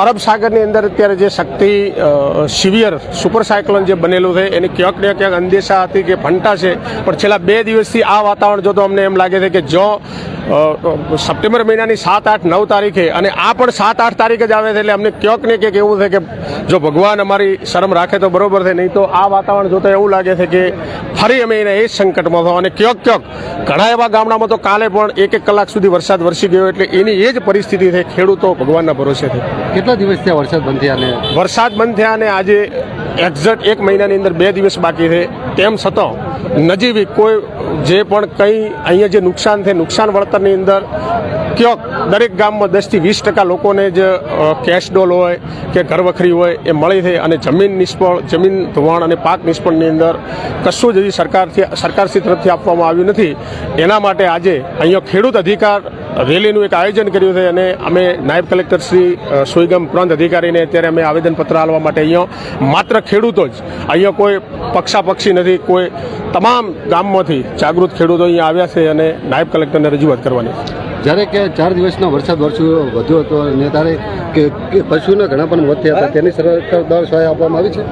અરબ સાગરની અંદર અત્યારે જે શક્તિ સિવિયર સુપર સાયક્લોન જે બનેલું છે, એની ક્યાંક ને ક્યાંક અંદેશા હતી કે ફંટા છે. પણ છેલ્લા બે દિવસથી આ વાતાવરણ જોતો અમને એમ લાગે છે કે જો સપ્ટેમ્બર મહિનાની સાત આઠ નવ તારીખે, અને આ પણ સાત આઠ તારીખે જ આવે છે, એટલે અમને ક્યાંક ને ક્યાંક એવું છે કે જો ભગવાન અમારી શરમ રાખે તો બરોબર છે, નહીં તો આ વાતાવરણ જોતા એવું લાગે છે કે ફરી અમે એને એ જ સંકટમાં છો. અને ક્યાંક ક્યાંક ઘણા એવા ગામડામાં તો કાલે પણ એક એક કલાક સુધી વરસાદ વરસી ગયો, એટલે એની એ જ પરિસ્થિતિ છે, ખેડૂતો ભગવાનના ભરોસે છે. કેટલા દિવસ થયા વરસાદ બંધ થયા વરસાદ બંધ થયા અને આજે એક્ઝેક્ટ એક મહિનાની અંદર બે દિવસ બાકી છે. તેમ છતાં, નજીવી કોઈ જે પણ કંઈ અહીંયા જે નુકસાન થાય નુકસાન વળતરની અંદર, ક્યાંક દરેક ગામમાં દસથી વીસ ટકા લોકોને જ કેશ ડોલ હોય કે ઘરવખરી હોય એ મળી છે અને જમીન નિષ્ફળ, જમીન ધોવાણ અને પાક નિષ્ફળની અંદર કશું જ હજી સરકારથી, સરકારશ્રી તરફથી આપવામાં આવ્યું નથી. એના માટે આજે અહીંયા ખેડૂત અધિકાર રેલીનું એક આયોજન કર્યું છે અને અમે નાયબ કલેક્ટર શ્રી સુઈગમ પ્રાંત અધિકારીને અત્યારે અમે આવેદનપત્ર આપવા માટે અહીંયા માત્ર ખેડૂતો જ, અહીંયા કોઈ પક્ષાપક્ષી નથી, કોઈ તમામ ગામમાંથી જાગૃત ખેડૂતો અહીંયા આવ્યા છે અને નાયબ કલેક્ટરને રજૂઆત કરવાની છે. જ્યારે કે ચાર દિવસનો વરસાદ વરસ્યો વધુ હતો અને ત્યારે કે પશુના ઘણા પણ મોત થયા હતા. તેની સરકાર દ્વારા સહાય આપવામાં આવી છે?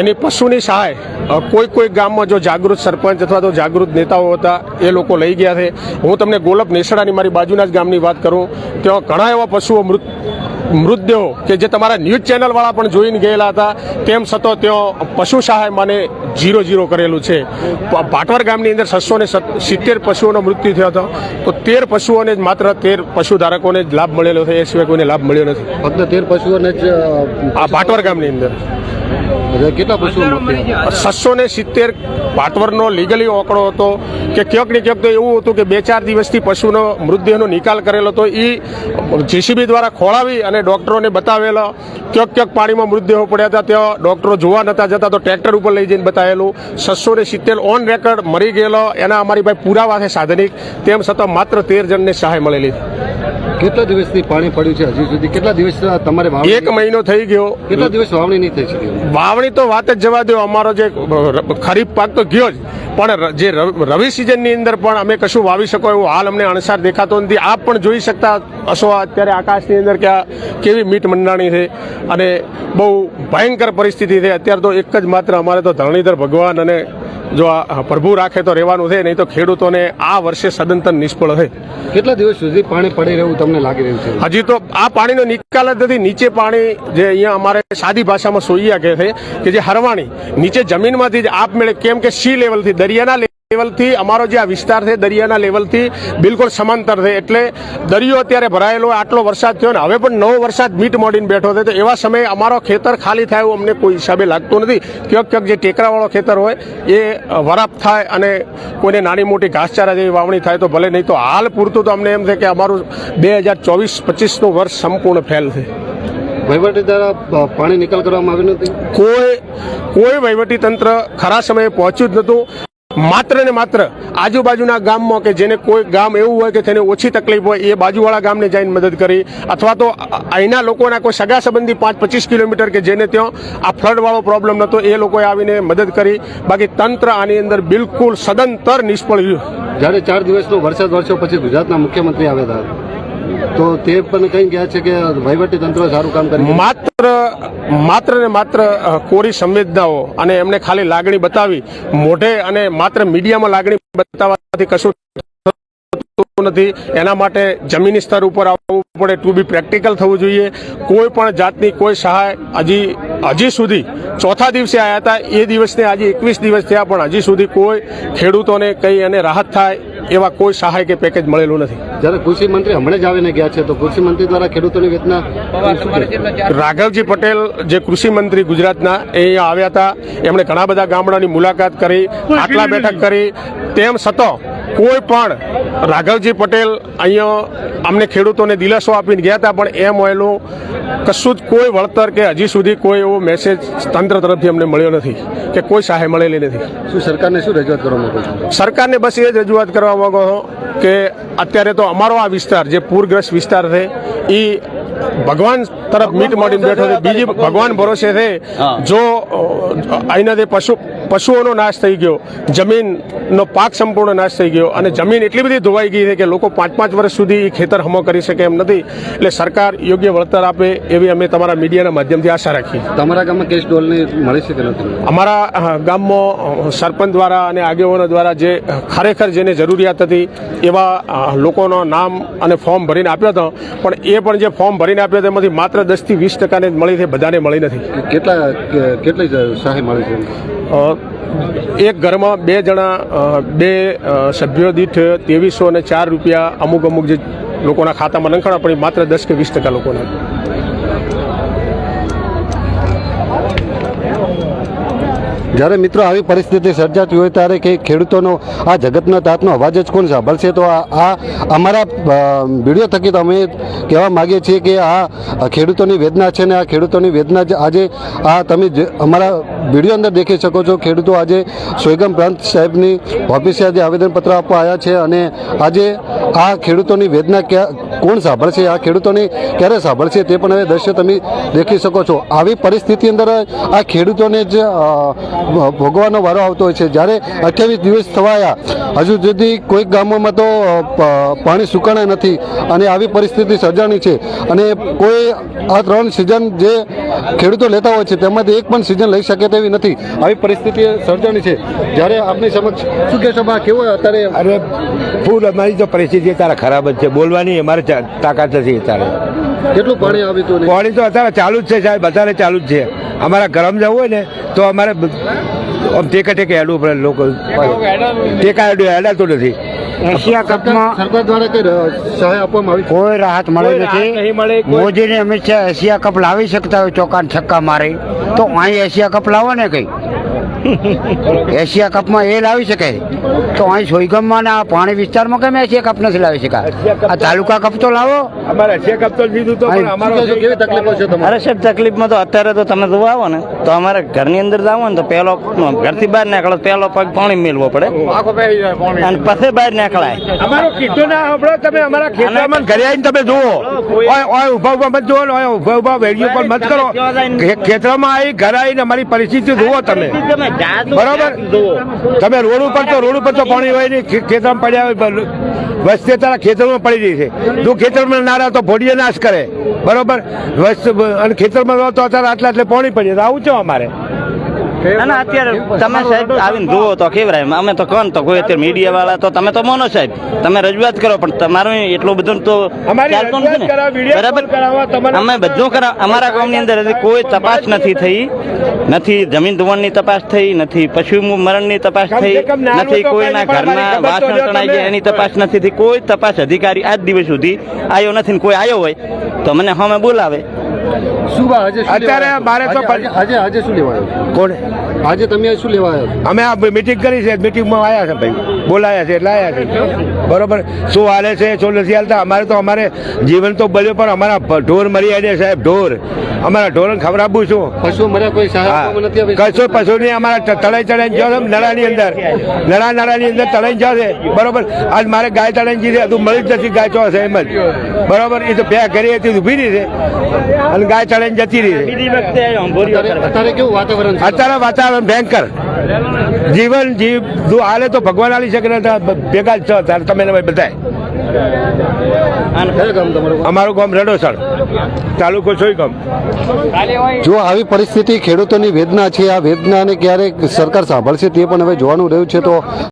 એની પશુની સહાય કોઈ કોઈ ગામમાં જો જાગૃત સરપંચ અથવા તો જાગૃત નેતાઓ હતા, એ લોકો લઈ ગયા છે. હું તમને ગોલપ નેસડાની મારી બાજુના જ ગામની વાત કરું. ત્યાં ઘણા એવા પશુઓ મૃત મૃતદેહો કે જે તમારા ન્યૂઝ ચેનલવાળા પણ જોઈને ગયેલા હતા તેમ છતાં ત્યાં પશુ સહાય મને જીરો જીરો કરેલું છે. ભાટવર ગામની અંદર છસો ને સિત્તેર પશુઓનો મૃત્યુ થયો હતો. તો તેર પશુઓને જ માત્ર તેર પશુ ધારકોને જ લાભ મળેલો છે એ સિવાય કોઈને લાભ મળ્યો નથી. ફક્ત તેર પશુઓને જ આ ભાટવર ગામની અંદર. કેટલા પશુઓ છસો ને સિત્તેર પાટવરનો લીગલી આંકડો હતો કે ક્યાંક ને ક્યાંક તો એવું હતું કે બે ચાર દિવસથી પશુનો મૃતદેહનો નિકાલ કરેલો હતો. એ જીસીબી દ્વારા ખોળાવી અને ડૉક્ટરોને બતાવેલો ક્યાંક ક્યાંક પાણીમાં મૃતદેહો પડ્યા હતા. ત્યાં ડૉક્ટરો જોવા નતા જતા તો ટ્રેક્ટર ઉપર લઈ જઈને બતાવેલું. છસો ને સિત્તેર ઓન રેકર્ડ મરી ગયેલો. એના અમારી ભાઈ પુરાવા છે સાધનિક. તેમ છતાં માત્ર તેર જણને સહાય મળેલી. કેટલા દિવસથી પાણી પડ્યું છે હજી સુધી? કેટલા દિવસ તમારે એક મહિનો થઈ ગયો. કેટલા દિવસ વાવણી નહીં થઈ શકી? વાવણી તો વાત જ જવા દો અમારો જે ખરીફ પાક તો ગયો જ. પણ જે રવિ- સિઝનની અંદર પણ અમે કશું વાવી શકો એવું હાલ અમને અણસાર દેખાતો નથી. આપ પણ જોઈ શકતા હશો અત્યારે આકાશની અંદર કે કેવી મીટ મંડાણી છે અને બહુ ભયંકર પરિસ્થિતિ છે. અત્યારે તો એક જ માત્ર અમારે તો ધરણીધર ભગવાન અને જો આ પ્રભુ રાખે તો રહેવાનું છે નહીં તો ખેડૂતોને આ વર્ષે સદંતર નિષ્ફળ છે કેટલા દિવસ સુધી પાણી પડી રહ્યું તમને લાગી રહ્યું છે? હજી તો આ પાણીનો નિકાલ જ નથી. નીચે પાણી જે અહીંયા અમારે સાદી ભાષામાં સોઈયા કહે છે કે જે હરવાણી નીચે જમીનમાંથી જ આપમેળે કેમ કે સી લેવલથી દરિયાના લેવલથી અમારો જે આ વિસ્તાર છે દરિયાના લેવલથી બિલકુલ સમાંતર છે. એટલે દરિયો અત્યારે ભરાયેલો આટલો વરસાદ થયો ને હવે પણ નવો વરસાદ મીટ મોડીને બેઠો છે. તો એવા સમયે અમારો ખેતર ખાલી થાય એવું અમને કોઈ હિસાબે લાગતું નથી. ક્યાંક ક્યાંક જે ટેકરાવાળો ખેતર હોય એ વરાપ થાય અને કોઈને નાની મોટી ઘાસચારા જેવી વાવણી થાય તો ભલે નહીં તો હાલ પૂરતું તો અમને એમ છે કે અમારું બે હજાર ચોવીસ પચીસનું વર્ષ સંપૂર્ણ ફેલ છે. વહીવટી દ્વારા પાણી નિકાલ કરવામાં આવ્યું નથી? કોઈ કોઈ વહીવટી તંત્ર ખરા સમયે પહોંચ્યું જ નહોતું. માત્ર ને માત્ર આજુબાજુના ગામમાં કે જેને કોઈ ગામ એવું હોય કે તેને ઓછી તકલીફ હોય, એ બાજુવાળા ગામને જઈને મદદ કરી. અથવા તો અહીંના લોકોના કોઈ સગા સંબંધી પાંચ પચીસ કિલોમીટર કે જેને ત્યાં આ ફ્લડવાળો પ્રોબ્લેમ નહોતો એ લોકોએ આવીને મદદ કરી. બાકી તંત્ર આની અંદર બિલકુલ સદંતર નિષ્ફળ રહ્યું. જ્યારે ચાર દિવસનો વરસાદ વરસ્યો પછી ગુજરાતના મુખ્યમંત્રી આવ્યા હતા. તો તે પણ કંઈ કહે છે કે વહીવટી તંત્ર સારું કામ કરી માત્ર માત્ર ને માત્ર કોરી સંવેદનાઓ અને એમને ખાલી લાગણી બતાવી, મોઢે અને માત્ર મીડિયામાં લાગણી બતાવવાથી કશું નથી. એના માટે જમીની સ્તર ઉપર આવવું પડે. ટુ બી પ્રેક્ટિકલ થવું જોઈએ. કોઈ પણ જાતની કોઈ સહાય હજી હજી સુધી ચોથા દિવસે આવ્યા હતા. એ દિવસને આજે એકવીસ દિવસ થયા પણ હજી સુધી કોઈ ખેડૂતોને કંઈ એને રાહત થાય એવા કોઈ સહાય કે પેકેજ મળેલું નથી. જ્યારે કૃષિ મંત્રી હમણાં જ આવીને ગયા છે તો કૃષિ મંત્રી દ્વારા ખેડૂતોની વેતના રાઘવજી પટેલ જે કૃષિ મંત્રી ગુજરાતના એ અહીંયા આવ્યા હતા. એમણે ઘણા બધા ગામડાની મુલાકાત કરી આટલા બેઠક કરી. તેમ છતાં કોઈ પણ રાઘવજી પટેલ અહીંયા અમને ખેડૂતોને દિલાસો આપીને ગયા હતા પણ એમ હોયેલું કશું જ કોઈ વળતર કે હજી સુધી કોઈ એવો મેસેજ તંત્ર તરફથી અમને મળ્યો નથી કે કોઈ સહાય મળેલી નથી. શું સરકારને શું રજૂઆત કરવા માંગો સરકારને બસ એ જ રજૂઆત કરવા માંગો કે અત્યારે તો અમારો આ વિસ્તાર જે પૂરગ્રસ્ત વિસ્તાર છે એ ભગવાન તરફ મીટ મળીને બેઠો છે. બીજી ભગવાન ભરોસે છે. જો અહીંના જે પશુ પશુઓનો નાશ થઈ ગયો જમીનનો પાક સંપૂર્ણ નાશ થઈ ગયો અને જમીન એટલી બધી ધોવાઈ ગઈ છે કે લોકો પાંચ પાંચ વર્ષ સુધી ખેતર હમો કરી શકે એમ નથી. એટલે સરકાર યોગ્ય વળતર આપે એવી અમે તમારા મીડિયાના માધ્યમથી આશા રાખીએ. તમારા ગામમાં કેસ ડોલને મળી શકે અમારા ગામમાં સરપંચ દ્વારા અને આગેવાનો દ્વારા જે ખરેખર જેને જરૂરિયાત હતી એવા લોકોનો નામ અને ફોર્મ ભરીને આપ્યો હતો. પણ એ પણ જે ફોર્મ ભરીને આપ્યો હતો એમાંથી માત્ર દસથી વીસ ટકાને જ મળી છે બધાને મળી નથી. કેટલા કેટલી સહાય મળી છે? એક ઘરમાં બે જણા બે સભ્યો દીઠ ત્રેવીસો અને ચાર રૂપિયા અમુક અમુક જે લોકોના ખાતામાં નખાણા પણ માત્ર દસ કે વીસ ટકા લોકોને. જ્યારે મિત્રો આવી પરિસ્થિતિ સર્જાતી હોય ત્યારે કે ખેડૂતોનો આ જગતના તાતનો અવાજ જ કોણ સાંભળશે? તો આ અમારા વીડિયો થકી તો અમે કહેવા માગીએ છીએ કે આ ખેડૂતોની વેદના છે ને આ ખેડૂતોની વેદના જ આજે આ તમે અમારા વીડિયો અંદર દેખી શકો છો. ખેડૂતો આજે સોયગમ પ્રાંત સાહેબની ઓફિસે આજે આવેદનપત્ર આપવા આવ્યા છે અને આજે આ ખેડૂતોની વેદના ક્યાં, કોણ સાંભળશે? આ ખેડૂતોની ક્યારે સાંભળશે તે પણ હવે દ્રશ્ય તમે દેખી શકો છો. આવી પરિસ્થિતિ અંદર આ ખેડૂતોને જ ભોગવાનો વારો આવતો હોય છે. જ્યારે અઠ્યાવીસ દિવસ થવાયા હજુ સુધી કોઈક ગામોમાં તો પાણી સુકાણા નથી અને આવી પરિસ્થિતિ સર્જાણી છે. અને કોઈ આ ત્રણ સિઝન જે ખેડૂતો લેતા હોય છે તેમાંથી એક પણ સિઝન લઈ શકે તેવી નથી. આવી પરિસ્થિતિ સર્જાણી છે. જ્યારે આપની સમક્ષ શું કહેશો બા કેવો અત્યારે? અરે ફૂલ અમારી તો પરિસ્થિતિ અત્યારે ખરાબ જ છે. બોલવાની અમારે તાકાત નથી અત્યારે. કેટલું પાણી આવ્યું હતું પાણી તો અત્યારે ચાલુ જ છે સાહેબ અત્યારે ચાલુ જ છે. અમારા ગરમ જવું હોય ને તો અમારે આમ ટેકે ટેકે હેડવું પડે લોકો. ટેકા હેડું હેડાતું નથી. એશિયા કપમાં સરકાર દ્વારા કઈ સહાય આપવામાં આવી? કોઈ રાહત મળી નથી. મોદીને અમિત શાહ એશિયા કપ લાવી શકતા હોય ચોકાન છક્કા મારે. તો અહીં એશિયા કપ લાવો ને કઈ? એશિયા કપમાં એ લાવી શકે તો અહીં સોયગમમાં ના આ પાણી વિસ્તારમાં કેમ એશિયા કપ નથી લાવી શકાય? આ તાલુકા કપ તો લાવો. અમારે એશિયા કપ તો લીધું તો? કેવી તકલીફો છે તમારે? અરે સાહેબ તકલીફમાં તો અત્યારે તો તમે જોવા આવો ને તો અમારે ઘરની અંદર જાવ ને તો પહેલો ઘરથી બહાર નીકળો પહેલો પગ પાણી મેળવો પડે. અને પછી બહાર નીકળાય. અમારો કીધું ના સાંભળો તમે અમારા ખેતરમાં ઘરે આવીને તમે જુઓ. ઓય ઓય ઊભા ઊભા મત જુઓ ઓય ઊભા ઊભા વેડિયો પર મત કરો. ખેતરમાં આવી ઘરે આવીને અમારી પરિસ્થિતિ જુઓ તમે. બરોબર? તમે રોડ ઉપર તો રોડ ઉપર તો પાણી હોય નહીં ખેતરમાં પડ્યા હોય વસ્તી તારા ખેતરમાં પડી રહી છે. જો ખેતરમાં ના રહે તો ભોડીએ નાશ કરે. બરોબર? અને ખેતરમાં રહો તો અત્યારે આટલા એટલે પાણી પડીએ તો આવું છો અમારે. અને અત્યારે તમે સાહેબ આવીને જુઓ તો કેવરાય. અમે તો કોણ તો કોઈ અત્યારે મીડિયા વાળા તો તમે તો મોનો સાહેબ. તમે રજૂઆત કરો પણ તમારું એટલું બધું તો ચાલતું નથી ને. બરાબર? અમે બધું કરાવ અમારા ગામની અંદર કોઈ તપાસ નથી થઈ. નથી જમીન ધોવાણની તપાસ થઈ નથી પશુ મરણની તપાસ થઈ નથી કોઈના ઘરના વાસણ તણાઈ ગયા એની તપાસ નથી થઈ. કોઈ તપાસ અધિકારી આજ દિવસ સુધી આવ્યો નથી ને કોઈ આવ્યો હોય તો મને હમે બોલાવે. શું બા આજે અત્યારે મારે તો? આજે શું લેવા આવ્યા? કોણ? આજે તમે શું લેવા અમે આ મીટિંગ કરી છે મિટિંગમાં આવ્યા છે ભાઈ. બોલાયા છે એટલે આવ્યા છે. બરોબર? શું હાલે છે શું નથી હાલતા? અમારે તો અમારે જીવન તો બન્યું પણ અમારા ઢોર મરી જાય સાહેબ ઢોર. અમારા ઢોરણ મર્યા કોઈ નથી આવી કશો પશુ નહીં અમારા તળાઈ ચડાઈ જાવ નળાની અંદર. નળા નળાની અંદર તળાઈ જશે બરોબર? આજ મારે ગાય તળાઈ જીધી હતું મળી જ નથી ગાય હશે એમ જ. બરોબર? એ તો બે ઘરે હતી ઊભી રહી છે. અને ગાય તળાઈને જતી રહી. અત્યારે કેવું વાતાવરણ અત્યારે વાતાવરણ ભયંકર. જીવન જીવ હાલે તો ભગવાન આલી શકે ભેગા જ છો તારે તમે બધા અમારું ગામ રડોસણ. તાલુકો સોઈ ગામ. જો આવી પરિસ્થિતિ ખેડૂતોની વેદના છે આ વેદનાને ક્યારેક સરકાર સાંભળશે તે પણ હવે જોવાનું રહ્યું છે તો